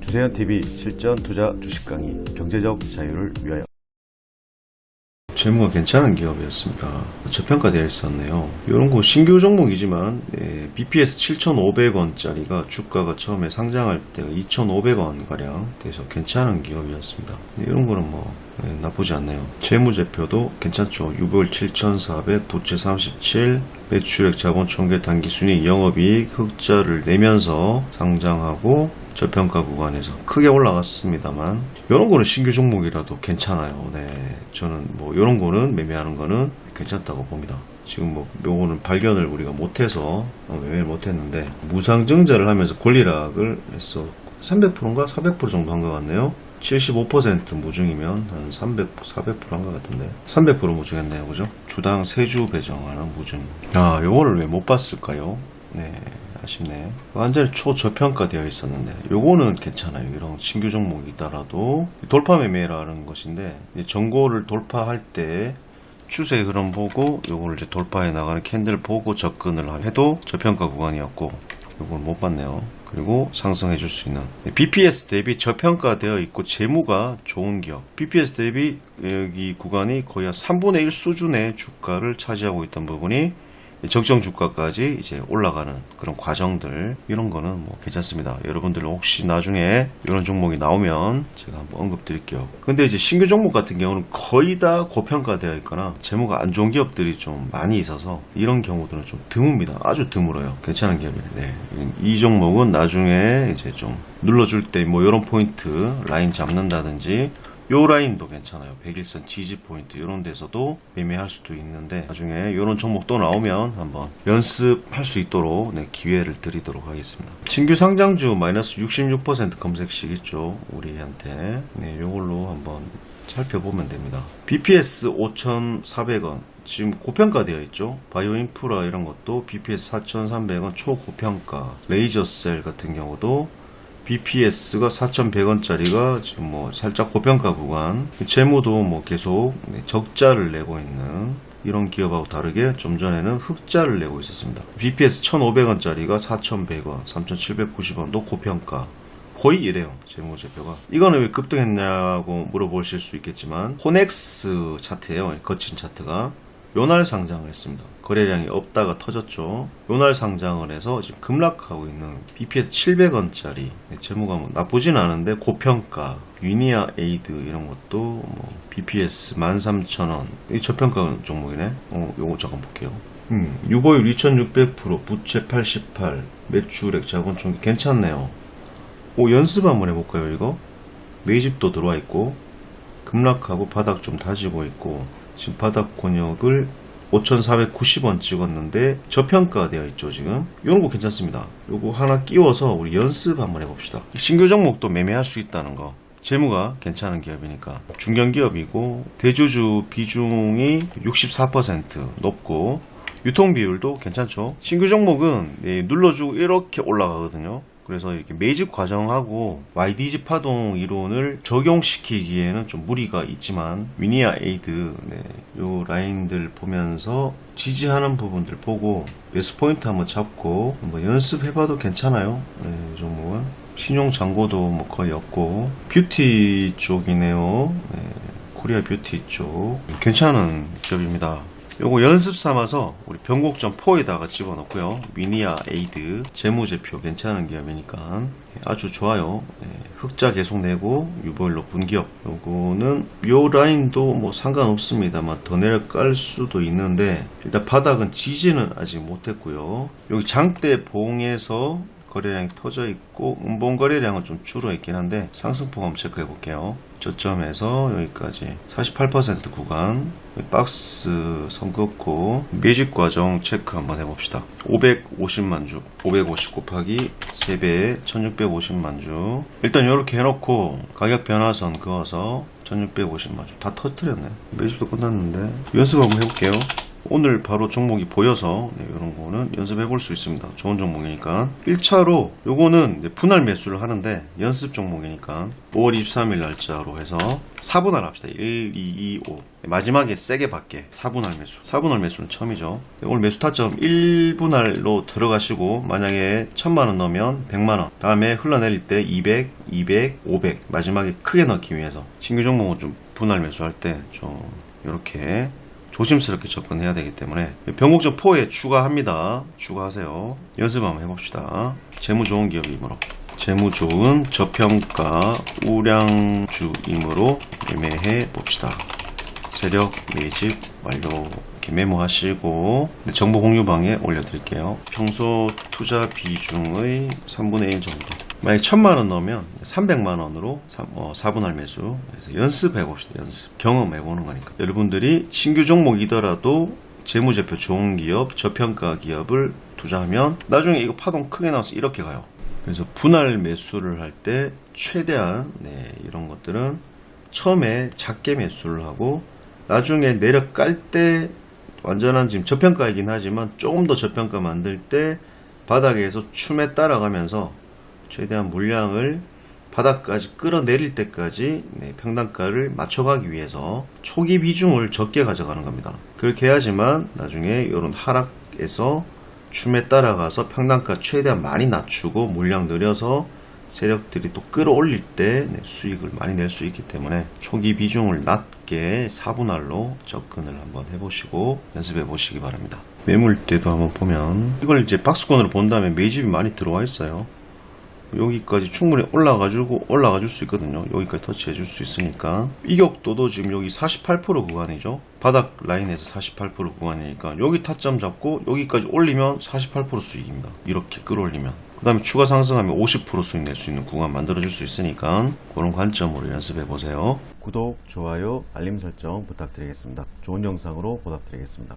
주세현 TV 실전 투자 주식 강의 경제적 자유를 위하여 재무가 괜찮은 기업이었습니다. 저평가되어 있었네요. 이런 거 신규 종목이지만 예, BPS 7,500원짜리가 주가가 처음에 상장할 때가 2,500원 가량 돼서 괜찮은 기업이었습니다. 이런 거는 뭐 예, 나쁘지 않네요. 재무제표도 괜찮죠. 6월 7,400, 부채 37, 매출액 자본 총계 단기순이 영업이익 흑자를 내면서 상장하고 저평가 구간에서 크게 올라갔습니다만 이런 거는 신규 종목이라도 괜찮아요. 네, 저는 뭐 이런 거는 매매하는 거는 괜찮다고 봅니다. 지금 뭐 요거는 발견을 우리가 못해서 어, 매매를 못했는데 무상증자를 하면서 권리락을 했어 300%인가 400% 정도 한 것 같네요. 75% 무중이면 한 300, 400%한 것 같은데 300% 무중했네요, 그죠? 주당 세주 배정하는 무중. 아, 요거를 왜 못 봤을까요? 네, 아쉽네. 완전히 초저평가 되어 있었는데 요거는 괜찮아요. 이런 신규 종목이더라도 돌파 매매라는 것인데 전고를 돌파할 때 추세 흐름 보고 요거를 이제 돌파해 나가는 캔들 보고 접근을 해도 저평가 구간이었고 요걸 못 봤네요. 그리고 상승해 줄 수 있는 BPS 대비 저평가되어 있고 재무가 좋은 기업 BPS 대비 여기 구간이 거의 한 3분의 1 수준의 주가를 차지하고 있던 부분이 적정 주가까지 이제 올라가는 그런 과정들 이런 거는 뭐 괜찮습니다. 여러분들 혹시 나중에 이런 종목이 나오면 제가 한번 언급 드릴게요. 근데 이제 신규 종목 같은 경우는 거의 다 고평가되어 있거나 재무가 안 좋은 기업들이 좀 많이 있어서 이런 경우들은 좀 드뭅니다. 아주 드물어요. 괜찮은 기업이네. 네. 이 종목은 나중에 이제 좀 눌러줄 때 뭐 이런 포인트 라인 잡는다든지 요 라인도 괜찮아요. 101선 지지 포인트 이런 데서도 매매할 수도 있는데 나중에 이런 종목 또 나오면 한번 연습할 수 있도록 네, 기회를 드리도록 하겠습니다. 신규 상장주 마이너스 66% 검색식 있죠. 우리한테 네, 요걸로 한번 살펴보면 됩니다. BPS 5,400원 지금 고평가되어 있죠. 바이오 인프라 이런 것도 BPS 4,300원 초고평가. 레이저셀 같은 경우도 BPS가 4,100원짜리가 지금 뭐 살짝 고평가 구간, 재무도 뭐 계속 네, 적자를 내고 있는 이런 기업하고 다르게 좀 전에는 흑자를 내고 있었습니다. BPS 1,500원짜리가 4,100원, 3,790원도 고평가. 거의 이래요 재무제표가 이거는 왜 급등했냐고 물어보실 수 있겠지만 코넥스 차트예요 거친 차트가 요날 상장을 했습니다. 거래량이 없다가 터졌죠. 요날 상장을 해서 지금 급락하고 있는 BPS 700원짜리 재무가 뭐 나쁘진 않은데 고평가 유니아 에이드 이런 것도 뭐 BPS 13,000원 이 저평가 종목이네. 어, 요거 잠깐 볼게요. 음, 유보율 2600% 부채 88 매출액 자본총계 괜찮네요. 오 연습 한번 해볼까요 이거? 매집도 들어와 있고 급락하고 바닥 좀 다지고 있고 지금 바닥 권역을 5,490원 찍었는데 저평가되어 있죠 지금. 이런 거 괜찮습니다. 요거 하나 끼워서 우리 연습 한번 해봅시다. 신규 종목도 매매할 수 있다는 거. 재무가 괜찮은 기업이니까. 중견기업이고 대주주 비중이 64% 높고 유통 비율도 괜찮죠? 신규 종목은 예, 눌러주고 이렇게 올라가거든요 그래서 이렇게 매집 과정하고 YDG 파동 이론을 적용시키기에는 좀 무리가 있지만 위니아 에이드 네, 요 라인들 보면서 지지하는 부분들 보고 매수 포인트 한번 잡고 한번 연습해봐도 괜찮아요. 네, 이 종목은 신용 잔고도 뭐 거의 없고 뷰티 쪽이네요. 네, 코리아 뷰티 쪽 괜찮은 기업입니다. 요거 연습 삼아서 우리 변곡점 4에다가 집어넣고요. 위니아 에이드 재무제표 괜찮은 기업이니까 아주 좋아요. 네, 흑자 계속 내고 유보율 높은 기업. 요거는 요 라인도 뭐 상관없습니다만 더 내려갈 수도 있는데 일단 바닥은 지지는 아직 못했고요. 여기 장대 봉에서 거래량이 터져 있고 음봉 거래량은 좀 줄어 있긴 한데 상승폭 한번 체크해 볼게요. 저점에서 여기까지 48% 구간 박스 선 긋고 매집 과정 체크 한번 해봅시다. 550만 주, 550 곱하기 3배 1650만 주. 일단 이렇게 해놓고 가격 변화선 그어서 1650만 주 다 터뜨렸네. 매집도 끝났는데 연습 한번 해볼게요. 오늘 바로 종목이 보여서 네, 이런 거는 연습해 볼 수 있습니다. 좋은 종목이니까 1차로 요거는 분할 매수를 하는데 연습 종목이니까 5월 23일 날짜로 해서 4분할 합시다. 1, 2, 2, 5 마지막에 세게 받게 4분할 매수 4분할 매수는 처음이죠. 네, 오늘 매수 타점 1분할로 들어가시고 만약에 1000만원 넣으면 100만원 다음에 흘러내릴 때 200, 200, 500 마지막에 크게 넣기 위해서 신규 종목은 좀 분할 매수할 때 좀 이렇게 조심스럽게 접근해야 되기 때문에 변곡점 포에 추가합니다. 추가하세요. 연습 한번 해봅시다. 재무 좋은 기업이므로 재무 좋은 저평가 우량주이므로 매매해 봅시다. 세력 매집 완료 이렇게 메모하시고 정보 공유방에 올려드릴게요. 평소 투자 비중의 3분의 1 정도. 만약 1000만원 넣으면 300만 원으로 4분할 매수. 그래서 연습해 봅시다. 연습. 경험해 보는 거니까. 여러분들이 신규 종목이더라도 재무제표 좋은 기업, 저평가 기업을 투자하면 나중에 이거 파동 크게 나와서 이렇게 가요. 그래서 분할 매수를 할 때 최대한 네, 이런 것들은 처음에 작게 매수를 하고 나중에 내려깔 때 완전한 지금 저평가이긴 하지만 조금 더 저평가 만들 때 바닥에서 춤에 따라가면서 최대한 물량을 바닥까지 끌어내릴 때까지 네, 평단가를 맞춰가기 위해서 초기 비중을 적게 가져가는 겁니다. 그렇게 해야지만 나중에 이런 하락에서 춤에 따라가서 평단가 최대한 많이 낮추고 물량 늘려서 세력들이 또 끌어올릴 때 네, 수익을 많이 낼 수 있기 때문에 초기 비중을 낮게 4분할로 접근을 한번 해보시고 연습해 보시기 바랍니다. 매물대도 한번 보면 이걸 이제 박스권으로 본 다음에 매집이 많이 들어와 있어요. 여기까지 충분히 올라가지고 올라가 줄 수 있거든요. 여기까지 터치해 줄 수 있으니까 이격도도 지금 여기 48% 구간이죠. 바닥 라인에서 48% 구간이니까 여기 타점 잡고 여기까지 올리면 48% 수익입니다. 이렇게 끌어올리면 그 다음에 추가 상승하면 50% 수익 낼 수 있는 구간 만들어 줄 수 있으니까 그런 관점으로 연습해 보세요. 구독, 좋아요, 알림 설정 부탁드리겠습니다. 좋은 영상으로 보답드리겠습니다.